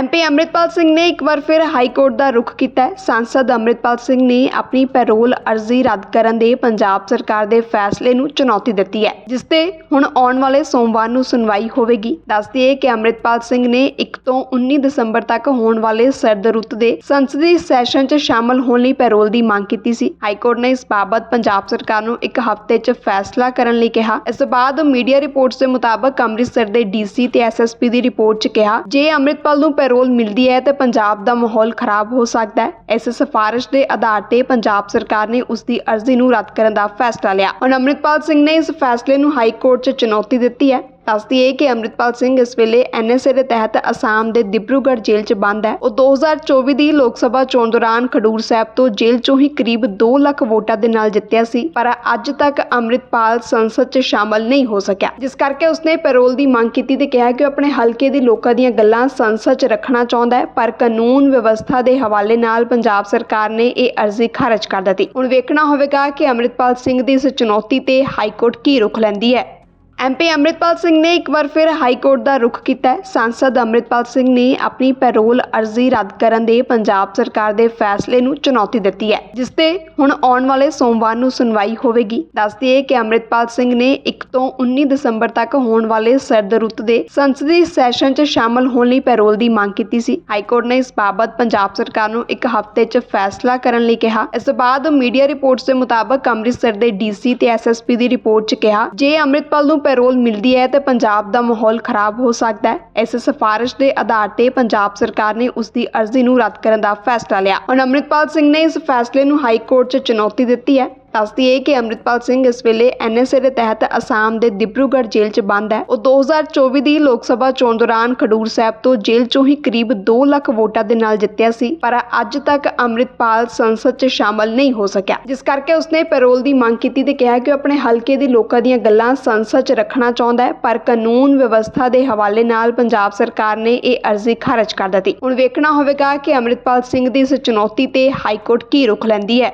MP Amritpal Singh ਨੇ ਇੱਕ ਵਾਰ ਫਿਰ ਹਾਈ ਕੋਰਟ ਦਾ ਰੁਖ ਕੀਤਾ ਹੈ। ਸਾਂਸਦ ਅੰਮ੍ਰਿਤਪਾਲ ਸਿੰਘ ਨੇ ਆਪਣੀ ਪੈਰੋਲ ਅਰਜ਼ੀ ਰੱਦ ਕਰਨ ਦੇ ਪੰਜਾਬ ਸਰਕਾਰ ਦੇ ਫੈਸਲੇ ਨੂੰ ਚੁਣੌਤੀ ਦਿੱਤੀ ਹੈ, ਜਿਸ ਤੇ ਹੁਣ ਆਉਣ ਵਾਲੇ ਸੋਮਵਾਰ ਨੂੰ ਸੁਣਵਾਈ ਹੋਵੇਗੀ। ਦੱਸਦੀ ਹੈ ਕਿ ਅੰਮ੍ਰਿਤਪਾਲ ਸਿੰਘ ਨੇ 1 ਤੋਂ 19 ਦਸੰਬਰ ਤੱਕ ਹੋਣ ਵਾਲੇ ਸਰਦ ਰੁੱਤ ਦੇ ਸੰਸਦੀ ਸੈਸ਼ਨ 'ਚ ਸ਼ਾਮਲ ਹੋਣ ਲਈ ਪੈਰੋਲ ਦੀ ਮੰਗ ਕੀਤੀ ਸੀ। ਹਾਈ ਕੋਰਟ ਨੇ ਇਸ ਬਾਬਤ ਪੰਜਾਬ ਸਰਕਾਰ ਨੂੰ ਇੱਕ ਹਫ਼ਤੇ 'ਚ ਫੈਸਲਾ ਕਰਨ ਲਈ ਕਿਹਾ। ਇਸ ਤੋਂ ਬਾਅਦ ਮੀਡੀਆ ਰਿਪੋਰਟਸ ਦੇ ਮੁਤਾਬਕ ਅੰਮ੍ਰਿਤਸਰ ਦੇ ਡੀਸੀ ਤੇ ਐਸਐਸਪੀ ਦੀ ਰਿਪੋਰਟ 'ਚ ਕਿਹਾ, ਜੇ ਅੰਮ੍ਰਿਤਪਾਲ ਨੂੰ ਪੈਰੋਲ ਮਿਲਦੀ ਹੈ ਤਾਂ ਪੰਜਾਬ ਦਾ ਮਾਹੌਲ ਖਰਾਬ ਹੋ ਸਕਦਾ ਹੈ। ਇਸ ਸਿਫਾਰਿਸ਼ ਦੇ ਆਧਾਰ ਤੇ ਪੰਜਾਬ ਸਰਕਾਰ ਨੇ ਉਸ ਦੀ ਅਰਜ਼ੀ ਨੂੰ ਰੱਦ ਕਰਨ ਦਾ ਫੈਸਲਾ ਲਿਆ। ਹੁਣ ਅੰਮ੍ਰਿਤਪਾਲ ਸਿੰਘ ਨੇ ਇਸ ਫੈਸਲੇ ਨੂੰ ਹਾਈ ਕੋਰਟ 'ਚ ਚੁਣੌਤੀ ਦਿੱਤੀ ਹੈ। ਦੱਸਦੀ ਹੈ ਕਿ ਅੰਮ੍ਰਿਤਪਾਲ ਸਿੰਘ ਇਸ ਵੇਲੇ ਐਨਐਸਏ ਦੇ ਤਹਿਤ ਅਸਾਮ ਦੇ ਦਿਬਰੂਗੜ੍ਹ ਜੇਲ੍ਹ 'ਚ ਬੰਦ ਹੈ। ਉਹ 2024 ਦੀ ਲੋਕ ਸਭਾ ਚੋਣ ਦੌਰਾਨ ਖਡੂਰ ਸਾਹਿਬ ਤੋਂ ਜੇਲ੍ਹ 'ਚੋਂ ਹੀ ਕਰੀਬ 2 ਲੱਖ ਵੋਟਾਂ ਦੇ ਨਾਲ ਜਿੱਤਿਆ ਸੀ, ਪਰ ਅੱਜ ਤੱਕ ਅੰਮ੍ਰਿਤਪਾਲ ਸੰਸਦ 'ਚ ਸ਼ਾਮਲ ਨਹੀਂ ਹੋ ਸਕਿਆ। ਜਿਸ ਕਰਕੇ ਉਸਨੇ ਪੈਰੋਲ ਦੀ ਮੰਗ ਕੀਤੀ ਤੇ ਕਿਹਾ ਕਿ ਉਹ ਆਪਣੇ ਹਲਕੇ ਦੇ ਲੋਕਾਂ ਦੀਆਂ ਗੱਲਾਂ ਸੰਸਦ 'ਚ ਰੱਖਣਾ ਚਾਹੁੰਦਾ ਹੈ, ਪਰ ਕਾਨੂੰਨ ਵਿਵਸਥਾ ਦੇ ਹਵਾਲੇ ਨਾਲ ਪੰਜਾਬ ਸਰਕਾਰ ਨੇ ਇਹ ਅਰਜ਼ੀ ਖਾਰਜ ਕਰ ਦਿੱਤੀ। ਹੁਣ ਵੇਖਣਾ ਹੋਵੇਗਾ ਕਿ ਅੰਮ੍ਰਿਤਪਾਲ ਸਿੰਘ ਦੀ ਇਸ ਚੁਣੌਤੀ ਤੇ ਹਾਈ ਕੋਰਟ ਕੀ ਰੁਖ ਲੈਂਦੀ ਹੈ। ਐਮਪੀ ਅੰਮ੍ਰਿਤਪਾਲ ਸਿੰਘ ਨੇ ਇੱਕ ਵਾਰ ਫਿਰ ਹਾਈ ਕੋਰਟ ਦਾ ਰੁਖ ਕੀਤਾ ਹੈ। ਸਾਂਸਦ ਅੰਮ੍ਰਿਤਪਾਲ ਸਿੰਘ ਨੇ ਆਪਣੀ ਪੈਰੋਲ ਅਰਜ਼ੀ ਰੱਦ ਕਰਨ ਦੇ ਪੰਜਾਬ ਸਰਕਾਰ ਦੇ ਫੈਸਲੇ ਨੂੰ ਚੁਣੌਤੀ ਦਿੱਤੀ ਹੈ, ਜਿਸ ਤੇ ਹੁਣ ਆਉਣ ਵਾਲੇ ਸੋਮਵਾਰ ਨੂੰ ਸੁਣਵਾਈ ਹੋਵੇਗੀ। ਦੱਸਦੀ ਹੈ ਕਿ ਅੰਮ੍ਰਿਤਪਾਲ ਸਿੰਘ ਨੇ 1 ਤੋਂ 19 ਦਸੰਬਰ ਤੱਕ ਹੋਣ ਵਾਲੇ ਸਰਦ ਰੁੱਤ ਦੇ ਸੰਸਦੀ ਸੈਸ਼ਨ 'ਚ ਸ਼ਾਮਲ ਹੋਣ ਲਈ ਪੈਰੋਲ ਦੀ ਮੰਗ ਕੀਤੀ ਸੀ। ਹਾਈ ਕੋਰਟ ਨੇ ਇਸ ਬਾਬਤ ਪੰਜਾਬ ਸਰਕਾਰ ਨੂੰ ਇੱਕ ਹਫ਼ਤੇ 'ਚ ਫੈਸਲਾ ਕਰਨ ਲਈ ਕਿਹਾ। ਇਸ ਤੋਂ ਬਾਅਦ ਮੀਡੀਆ ਰਿਪੋਰਟਸ ਦੇ ਮੁਤਾਬਕ ਅੰਮ੍ਰਿਤਸਰ ਦੇ ਡੀਸੀ ਤੇ ਐਸਐਸਪੀ ਦੀ ਰਿਪੋਰਟ 'ਚ ਕਿਹਾ, ਜੇ ਅੰਮ੍ਰਿਤਪਾਲ ਨੂੰ ਪੈਰੋਲ ਮਿਲਦੀ ਹੈ ਤਾਂ ਪੰਜਾਬ ਦਾ ਮਾਹੌਲ ਖਰਾਬ ਹੋ ਸਕਦਾ ਹੈ। ਇਸ ਸਿਫਾਰਿਸ਼ ਦੇ ਆਧਾਰ ਤੇ ਪੰਜਾਬ ਸਰਕਾਰ ਨੇ ਉਸ ਦੀ ਅਰਜ਼ੀ ਨੂੰ ਰੱਦ ਕਰਨ ਦਾ ਫੈਸਲਾ ਲਿਆ। ਹੁਣ ਅੰਮ੍ਰਿਤਪਾਲ ਸਿੰਘ ਨੇ ਇਸ ਫੈਸਲੇ ਨੂੰ ਹਾਈ ਕੋਰਟ 'ਚ ਚੁਣੌਤੀ ਦਿੱਤੀ ਹੈ। ਦੱਸਦੀ ਹੈ ਕਿ ਅੰਮ੍ਰਿਤਪਾਲ ਸਿੰਘ ਇਸ ਵੇਲੇ ਐਨਐਸਏ ਦੇ ਤਹਿਤ ਅਸਾਮ ਦੇ ਦਿਬਰੂਗੜ੍ਹ ਜੇਲ੍ਹ 'ਚ ਬੰਦ ਹੈ। ਉਹ 2024 ਦੀ ਲੋਕ ਸਭਾ ਚੋਣ ਦੌਰਾਨ ਖਡੂਰ ਸਾਹਿਬ ਤੋਂ ਜੇਲ੍ਹ 'ਚੋਂ ਹੀ ਕਰੀਬ 2 ਲੱਖ ਵੋਟਾਂ ਦੇ ਨਾਲ ਜਿੱਤਿਆ ਸੀ, ਪਰ ਅੱਜ ਤੱਕ ਅੰਮ੍ਰਿਤਪਾਲ ਸੰਸਦ 'ਚ ਸ਼ਾਮਲ ਨਹੀਂ ਹੋ ਸਕਿਆ। ਜਿਸ ਕਰਕੇ ਉਸਨੇ ਪੈਰੋਲ ਦੀ ਮੰਗ ਕੀਤੀ ਤੇ ਕਿਹਾ ਕਿ ਉਹ ਆਪਣੇ ਹਲਕੇ ਦੇ ਲੋਕਾਂ ਦੀਆਂ ਗੱਲਾਂ ਸੰਸਦ 'ਚ ਰੱਖਣਾ ਚਾਹੁੰਦਾ ਹੈ, ਪਰ ਕਾਨੂੰਨ ਵਿਵਸਥਾ ਦੇ ਹਵਾਲੇ ਨਾਲ ਪੰਜਾਬ ਸਰਕਾਰ ਨੇ ਇਹ ਅਰਜ਼ੀ ਖਾਰਜ ਕਰ ਦਿੱਤੀ। ਹੁਣ ਵੇਖਣਾ ਹੋਵੇਗਾ ਕਿ ਅੰਮ੍ਰਿਤਪਾਲ ਸਿੰਘ ਦੀ ਇਸ ਚੁਣੌਤੀ ਤੇ ਹਾਈ ਕੋਰਟ ਕੀ ਰੁਖ ਲੈਂਦੀ ਹੈ।